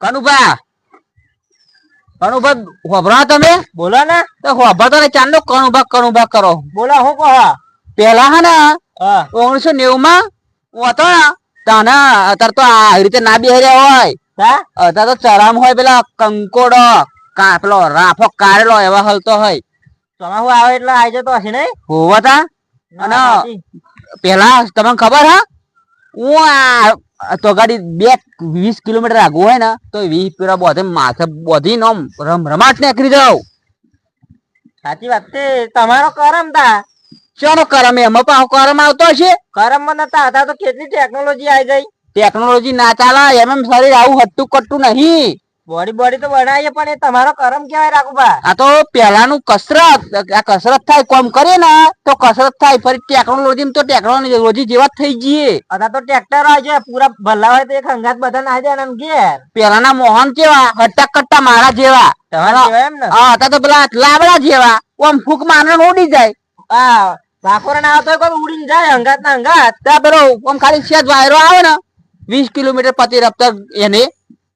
કનુભા. કનુભા હોભરા તમે? બોલો ને. તો હોભા તો ને ચાંદો કનુભા કનુભા કરો. બોલા હું કહો પેલા હે ને ઓગણીસો નેવું માં હતો તાના અત્યારે તો આ રીતે ના બેહર્યા હોય. તા અત્યારે તો ચરામ હોય પેલા કંકોડો કા પેલો રાફો કારેલો એવા હલતો હોય. ચોમાસું આવે એટલે આવી જતો હશે નહીં? હોવા તા. અને પેલા તમને ખબર હા? હું આ તો ગાડી બે વીસ કિલોમીટર આગું હોય ને તો વીસ પેલા બોધે માથે બોધી નો રમ રમાટ નીકળી જાવ સાચી વાત છે તમારો કરમ તા. ચાલો કરમ? એમાં પાછો કરમ આવતો હશે? કરમમાં નતા હતા તો કેટલી ટેકનોલોજી આવી ગઈ? ટેકનોલોજી ના ચાલે એમ એમ શરીર આવું હટતું કટતું નહીં. બોડી બોડી તો બનાવીએ પણ એ તમારો કરમ કેવાય રાખુભા આ તો પેલાનું કસરત આ કસરત થાય કોમ કરીએ ને તો કસરત થાય ફરી ટેકનોલોજી તો ટેકનોલોજી જેવા થઈ જઈએ. અથવા તો ટ્રેક્ટર આવે છે પૂરા ભલા હોય તો એક હંગાત બધા ના જાય એમ ઘેર પેલાના મોહન કેવા હટ્ટા કટ્ટા મારા જેવા. તમારા કેવાય એમ ને? હા અત્યારે તો પેલા લાબડા જેવા. ઓમ ફૂક મારને ઉડી જાય. હા ભાખોરા ના આવતો કોઈ ઉડીને જાય હંગાત ના હંગાત. ત્યાં પેલો ઓમ ખાલી સેજ વાયરો આવે ને વીસ કિલોમીટર પ્રતિ રફતાર એને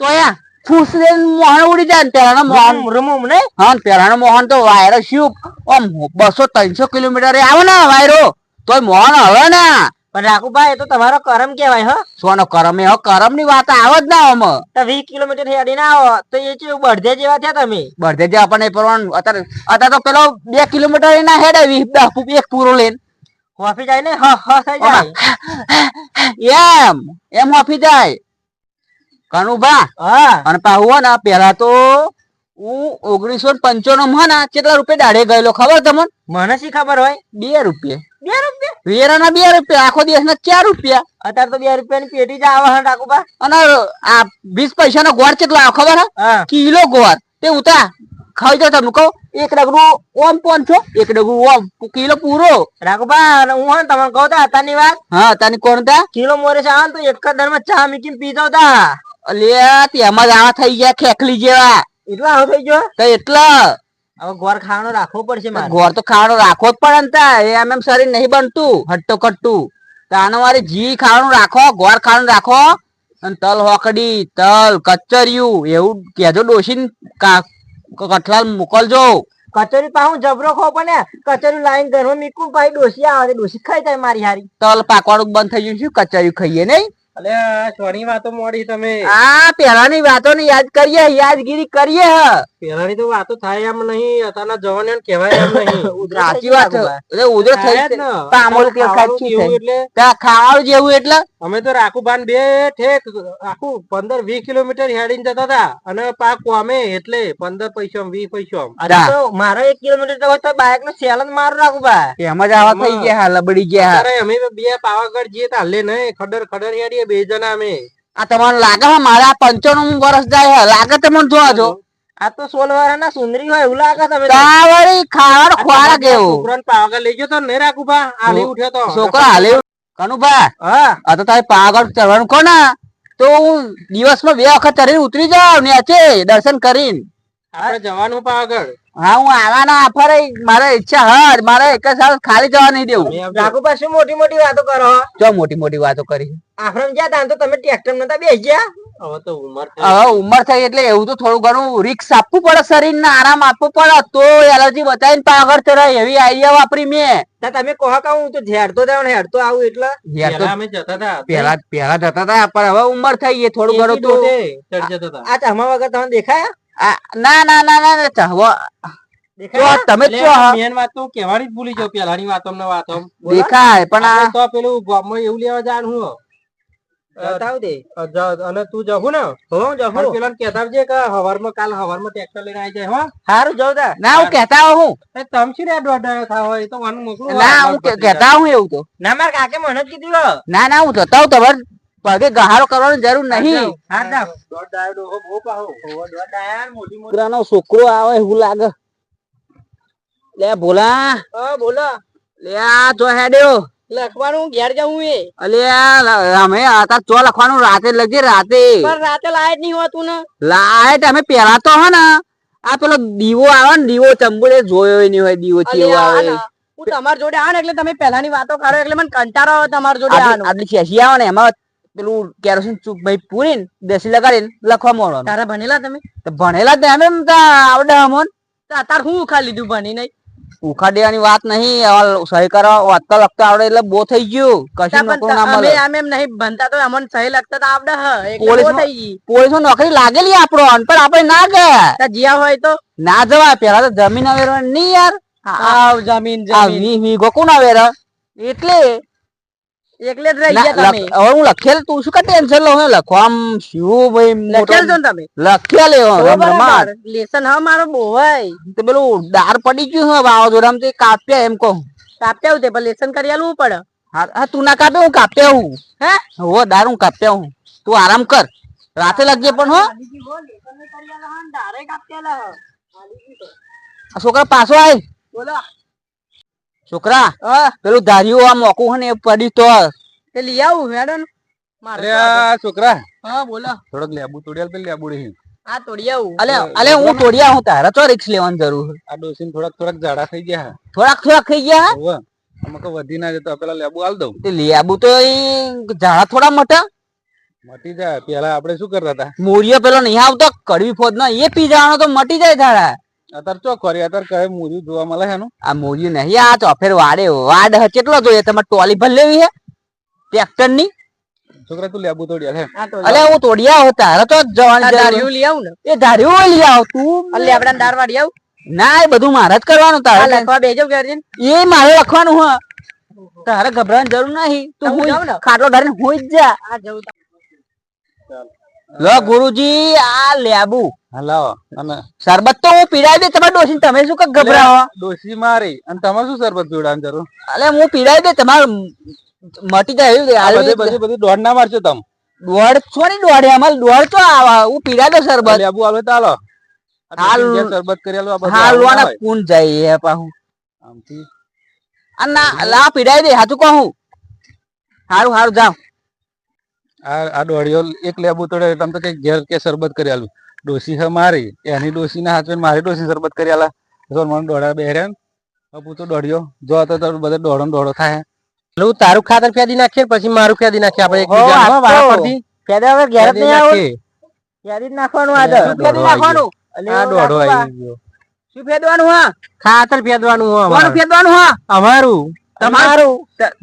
તો યા ફૂસ દઈને મોહન ઉડી જાય પેલાનો મોહન. રૂમ રૂમ ને હા પેલાનો મોહન તો વાયરો શું? આમ બસો ત્રણસો કિલોમીટર આવે ને વાયરો. તોય મોહન હવે ને. પણ રાખુભાઈ એ તો તમારો કરમ કેવાય હો. સોનો કરમ એ કરમની વાત આવે જ ના ઓમ તો વીસ કિલોમીટર હેડી ના આવો તો એ છે બળદે જેવા થયા તમે? બધે જે આપણને પરવાનું અત્યારે અત્યારે તો પેલો બે કિલોમીટર ના હેડે વીસ દસ એક પૂરો લઈને. કોફી જાય ને? હ હ થઈ જાય. એમ એમ ઓફી જાય. કનુભા હા. અને પાહુ ને પેલા તો હું ઓગણીસો પંચાણું માં ને કેટલા રૂપિયા દાડે ગયેલો ખબર તમને? મને શી ખબર હોય? બે રૂપિયા. બે રૂપિયા? બે રૂપિયા આખો દિવસ ના ચાર રૂપિયા. અત્યારે તો બે રૂપિયાની પેટી જ આવે હે અને આ વીસ પૈસા નો ગોળ કેટલો આવે ખબર હે? કિલો ગોળ. તે ઉતા ખાઈ જાવ તમને કહું. એક ડગરું ઓમ પોનસો એક ડગરું ઓમ. કિલો પૂરો. અને હું તમને કહું તા અત્યારની વાત. હા તને કોણ તા? કિલો મોરે છે તો એક જ દરમાં ચા મીકીને પીતો તા. અલ્યા તેમાં આવા થઈ ગયા ખેખલી જેવા. એટલા આવો થઈ ગયો? તો એટલા. હવે ખાવાનો રાખવો પડશે મારે. તો ખાવાનો રાખવો જ પડે ને તા એમ એમ શરીર નહીં બનતું. હટ્ટો કટ્ટું. તાનો મારે જી ખાવાનું રાખો ગોળ ખાવાનું રાખો. અને તલ હોકડી તલ કચરિયું એવું કેજો ડોસીને કઠલાલ મોકલજો. કચોરી પાહું જબરો ખો પણ કચોરી લાઈન ઘરમાં મીકું પાછી ડોસી આવે ડોસી ખાઈ જાય મારી હારી. તલ પાકવાનું બંધ થઈ ગયું શું કચરિયું ખાઈએ નહીં. અલે સોની વાતો મોડી તમે. આ પેલાની વાતો ને યાદ કરીએ યાદગીરી કરીએ હ. પેલાની તો વાતો થાય એમ નહીં અત્યારના જવાન કહેવાય એમ નહીં. સાચી વાત એટલે ઉધર થઈ જ ને. પામોલ કે સાચી. એટલે? ત્યાં ખાવાનું જેવું એટલે? અમે તો રાખુબાન બે ઠેક આખું પંદર વીસ કિલોમીટર હેડીને જતા હતા. અને પાક કોમે એટલે પંદર પૈસા વીસ પૈસા અરે મારો એક કિલોમીટર તો હોય તો બાઇક નો સેલન મારું રાખુબા એમ જ આવા થઈ ગયા હા લબડી ગયા અરે અમે બે પાવાગઢ જઈએ તો હાલે નહીં. ખડર ખડર હેડીએ બે જણા અમે. આ તમને લાગે મારા પંચાણું વર્ષ જાય લાગે તમને જોવા જો. આ તો સોલ વાળા સુંદરી હોય એવું લાગે તમે તા. વળી ખાવાનો ખોરાક એવો છોકરાને પાવાગઢ લઈ ગયો તો નહીં રાખુબા આ લઈ ઉઠ્યો તો. છોકરા હાલી કનુભા હા. આ તો તારે પાવાગઢ ચડવાનું કોના? તો હું દિવસમાં બે વખત ચડીને ઉતરી જાઉં નેચે દર્શન કરીને. આપણે જવાનું પાવાગઢ હા હું આવવાના આફર મારે ઈચ્છા હર મારે એક જ સાલ ખાલી જવા નહીં દેવું. રાખુબા પાસે મોટી મોટી વાતો કરો જો મોટી મોટી વાતો કરી. આફરમ ગયા તા તો તમે ટ્રેક્ટર નતા બેસી ગયા? હવે તો ઉંમર હવે ઉંમર થઈ એટલે એવું તો થોડું ઘણું રિક્સ આપવું પડે શરીર ને આરામ આપવો પડે. તો એલર્જી બતાવીને આગળ ચડાય એવી આઈડિયા વાપરી મેં. તા તમે કહો કે હું તો ઝેરતો જાવ ને હેડતો આવું એટલે? યાર અમે જતા હતા પેલા પેલા જતા હતા પણ હવે ઉંમર થઈ ગઈ થોડું ઘણું તો આ ચમા વગર તમને દેખાયા? ના ના ના ના ચાહવા તમે હા. મેન વાત તો કહેવાની જ ભૂલી જાવ પેલાની વાતો ને વાતો દેખાય પણ આ તો પેલું ગામમાં એવું લેવા જાણ હું. બતાવ દે. અને તું જહું ને? હો જહું. પેલા કહેતા આવજે કે હવારમાં કાલ હવારમાં ટ્રેક્ટર લઈને આવી જાય હો. સારું જાવ ના હું કેતા હું તમ છે રે દોઢ થા હોય તો વાનું મોકલું ના હું કેતા હું એવું તો. ના માર કાકે મને જ કીધું ના ના હું જતા હું તમારે પગે ગહારો કરવાની જરૂર નહીં. છોકરાનો છોકરો આવે એવું લાગે. લે ભોલા. ઓ બોલો લે આ જો હેડ્યો. લખવાનું ઘેર જવું એ. અલે અમે હતા ચો લખવાનું? રાતે લખજે રાતે. પણ રાતે લાઈટ નહીં હોતું ને. લાઈટ અમે પેલા તો હે ને આ પેલો દીવો આવે ને દીવો ચંબુડે જોયો નહીં હોય દીવો ચેવો આવે. હું તમારી જોડે આવે એટલે તમે પહેલાની વાતો કરો એટલે મને કંટાળો આવે તમારી જોડે આટલી આટલી શેષી આવે ને એમાં પેલું કેરોસીન ચૂક ભાઈ પૂરીને દેશી લગાડીને લખવા મળવાનું. તારા ભણેલા તમે? તો ભણેલા જ ને એમ આવડે અમોન તાર હું ઉખા લીધું ભણી નહીં? ઉખા દેવાની વાત નહીં સહી કરવા વાંચતા લખતા આવડે એટલે બો થઈ ગયું. કશું નોકરી ના અમે મળે. આમ એમ નહીં ભણતા તો અમને સહી લખતા તો આવડે હ પોલીસ થઈ ગઈ. પોલીસ નોકરી લાગેલી આપણો અનપણ આપણે ના ગયા. જ્યાં હોય તો? ના જવાય પેલા તો જમીન અવેરવા નહીં યાર. આવ જમીન જમીન. વી વીઘો વેરા. એટલે એકલે જ રહી ગયા તમે. હવે હું લખેલ તું શું કા ટેન્શન લો લખો આમ શું ભાઈ લખેલ છો તમે? લખ્યા લે તો લેસન હા મારો બોવાય તે પેલું દાર પડી ગયું હે વાવાઝોડામાં તે કાપ્યા એમ કહું. કાપ્યા હું તે પણ લેસન કરી આલવું પડે. હા તું ના કાપે હું કાપ્યા હું. હે? હો દાર હું કાપ્યા હું. તું આરામ કર. રાતે લાગજે પણ હો. છોકરા પાછો આય. બોલો. છોકરા પેલું ધાર્યું આ મોકું હે ને એ તો. તે લઈ આવું મેડમ. અરે છોકરા. હા બોલો. થોડોક લેબુ તોડ્યાલ પેલી લેબુ રહી. આ તોડી આવું. અલે અલે હું તોડ્યા હું તારા તો રિક્ષ લેવાની જરૂર આ ડોસીન થોડાક થોડાક જાડા થઈ ગયા થોડાક થોડાક થઈ ગયા અમે આમાં વધી ના જતો પેલા લેબુ આલ દઉં. તે લેબુ તો જાડા ઝાડા થોડા મોટા. મટી જાય. પેલા આપણે શું કરતા હતા? મોરિયો પેલો નહીં આવતો કડવી ફોજ ના એ પી જવાનો તો મટી જાય ઝાડા. અત્યારે ચો કરી અત્યારે કહે મૂર્યું જોવા મળે છે એનું? આ મૂરિયું નહીં. આ ચોફેર વાડે વાડ હ કેટલો જોઈએ? તમારે ટોલી ભર લેવી હે ટ્રેક્ટરની છોકરા તું લેબુ તોડિયા હે અલે હું તોડિયા હો તારે તો જ જવાની જરૂર. લઈ આવું ને. એ ધાર્યું લઈ આવ તું. અલે આપડા દાર વાડી આવું. ના એ બધું મારે જ કરવાનું તારે લખવા બેજો ઘેર એ મારે લખવાનું હ. તારે ગભરાવાની જરૂર નહીં. તું હું? ખાટલો ધારીને હું જ જા. આ જવું લો ગુરુજી આ લેબુ. હા અને શરબત તો હું પીડાવી દે તમારે ડોસી તમે શું કઈ ગભરાવો? ડોસી મારી અને તમારે શું શરબત પીવડાવવાનું જરૂર? અલે હું પીડાવી દે તમારે મટી જાય એવું બધે હાલવી બધી બધી દોડ ના મારશો તમે. દોડ છો ની દોડે અમારે દોડ તો આવા હું પીડા દો શરબત. લેબુ આલો તો આલો હાલ- શરબત કરી આલો આ બધું હાલવાના આવું ના કુન જાય એ પાહું. આમથી. આ ના લા પીડાવી દે હાચું કહું. હારું હારું જાવ આ આ દોડીઓ એક લેબુ તોડે તમે તો કઈ ઘેર કે શરબત કરી આલું. ડોસી છે મારી એની ડોસી ના હાથે મારી ડોસી શરબત કરી આલા. તો મને દોડા બેહરેન ને હું તો દોડ્યો જો તો તારું બધે દોડો દોડો થાય. પેલું તારું ખાતર ફેદી નાખીએ પછી મારું ફેદી નાખીએ આપણે હો, તો. વારા પરથી ફેદા હવે ઘેર જ નહીં આવો. ફેદી નાખવાનું આ તો. ફેદી નાખવાનું? આ દોડો આવી ગયો. શું ફેદવાનું હા? ખાતર ફેદવાનું હા કોનું ફેદવાનું હા? અમારું. તમારું?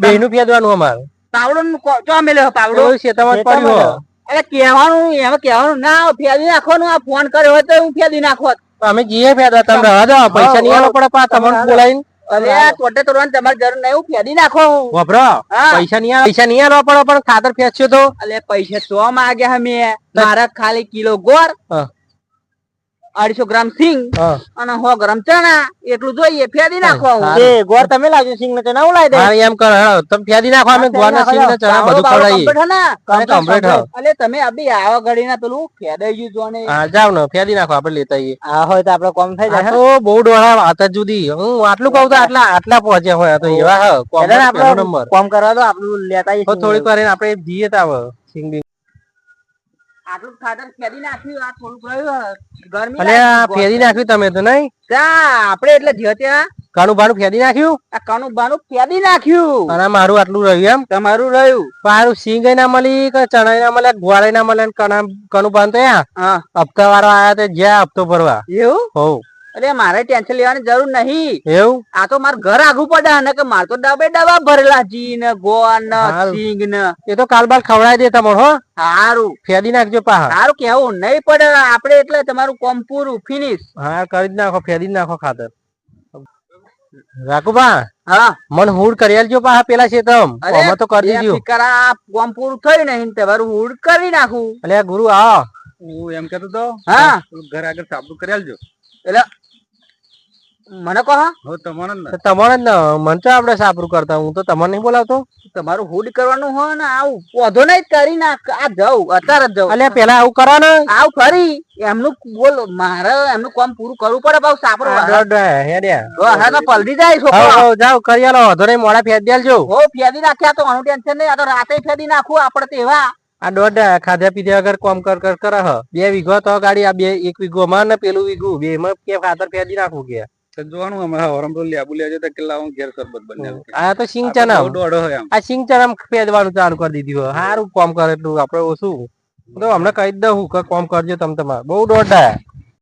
બેનું ફેદવાનું અમારું. પાવડો નું કો- ચો મેલ્યો પાવડો? એવું શેતામાં પડ્યું હો. એટલે કહેવાનું એમાં કહેવાનું ના ફેરી ફેદી નાખવાનું આ ફોન કર્યો હોય તો હું ફેદી નાખોત અમે જીએ ફેદવા તમે રહેવા દો પૈસા નહીં આલો પડે પા તમને બોલાવીને. અરે આ તોડવાની તમારી જરૂર નહીં હું ફેદી નાખો. વાપરો. પૈસા નહીં પૈસા નહીં આલવા પડે પણ ખાતર ફેંચ્યો તો. અલે પૈસા સો માંગ્યા મેં. મારા ખાલી કિલો ગોળ હા. અઢીસો ગ્રામ સિંગ અને સો ગ્રામ ચણા એટલું જોઈએ ફેદી નાખવા એ ગોળ તમે લાવજો સિંગ ને ચણા હું દે. એમ કર તમે ફેદી નાખો અમે ગોળના સિંગ ને ચણા બધું complete અલે તમે અભી આવા ઘડી ના પેલું ફેદાઈ ગયું જોને હા જાવ ને ફેદી નાખો આપણે લેતા આવીએ આ હોય તો આપડે કોમ થઈ જાય તો બહુ ડોળા વાત જ જુદી. હું આટલું કહું તો આટલા આટલા પહોંચ્યા હોય તો એવા હ કોમ નંબર. કોમ કરવા દો આપણું લેતા તો થોડીક વાર આપણે જઈએ તાવ સિંગ આટલું ખાતર ફેરી નાખ્યું આ થોડું રહ્યું ગરમી અને લાગી. નાખ્યું તમે તો નહીં? તા આપણે એટલે જ્યાં ત્યાં કાણું બાણું ફેરી નાખ્યું? આ કણું બાનું ફેરી નાખ્યું. અને મારું આટલું રહ્યું એમ? તમારું રહ્યું. મારું સિંગ ના મળી કે ચણા ના મળે ગોળાઈ ના મળે કણા કણું બાંધ તો હપ્તા વાળો આયા તે જ્યાં હપ્તો ભરવા. એવું? હોવ અરે મારે ટેન્શન લેવાની જરૂર નહીં. એવું? આ તો મારે ઘર આગું પડે ને કે મારે તો ડબે ડબા ભરેલા જી ને ગોન ને સિંગ ને એ તો કાલ બાલ ખવડાવી દે તમારે હો. સારું ફેરી નાખજો પા સારું કેવું નહીં પડે. આપણે એટલે તમારું કોમ પૂરું ફિનિશ હા કરી જ નાખો ફેરી નાખો ખાતર. રાખુબા હા. મન હુડ કરી આલજો પા પેલા છે તમ અમે તો કરી દીધું. ફિકરા કોમ પૂરું થયું ને તમારું હુડ કરી નાખું. અલ્યા ગુરુ આ હું એમ કેતો તો હા. ઘર આગળ સાબુ કરી આલજો. એટલે મને કહો હો. તમારે ને. તમારે જ ને મન તો આપણે સાપરું કરતા હું તો તમને નહીં બોલાવતો. તમારું હુડ કરવાનું હોય ને આવું વધો નહીં કરી નાખ. આ જવું અત્યારે જ જવું અલે પેલા આવું કરો ને. આવ ખરી એમનું બોલ મારે એમનું કામ પૂરું કરવું પડે પાછું સાપરો. હા તો પલટી જાય છોકરો. હવ, કરી આલો વધો નહીં મોડા ફેદી આલજો હો ફેદી નાખ્યા તો આનું ટેન્શન નહીં આ તો રાતે ફેદી નાખું આપણે તેવા. આ દોઢ ખાધા પીધા વગર કોમ કર કર કર હ. બે વીઘો તો ગાડી આ બે એક વીઘો માં ને પેલું વીઘું. બે માં કે ખાતર ફેદી નાખવું કે. જોવાનું અમારા હવારમાં તો જતા કેટલા હું ઘેર સરબત બને આ તો આમ. દોડો હોય આમ. આ સિંચન આમ પેદવાનું ચાલુ કરી દીધું હોય સારું કામ કરે એટલું. આપડે ઓછું. તો હમણાં કહી દઉં કે કામ કરજો તમે તમારે. બહુ દોડતા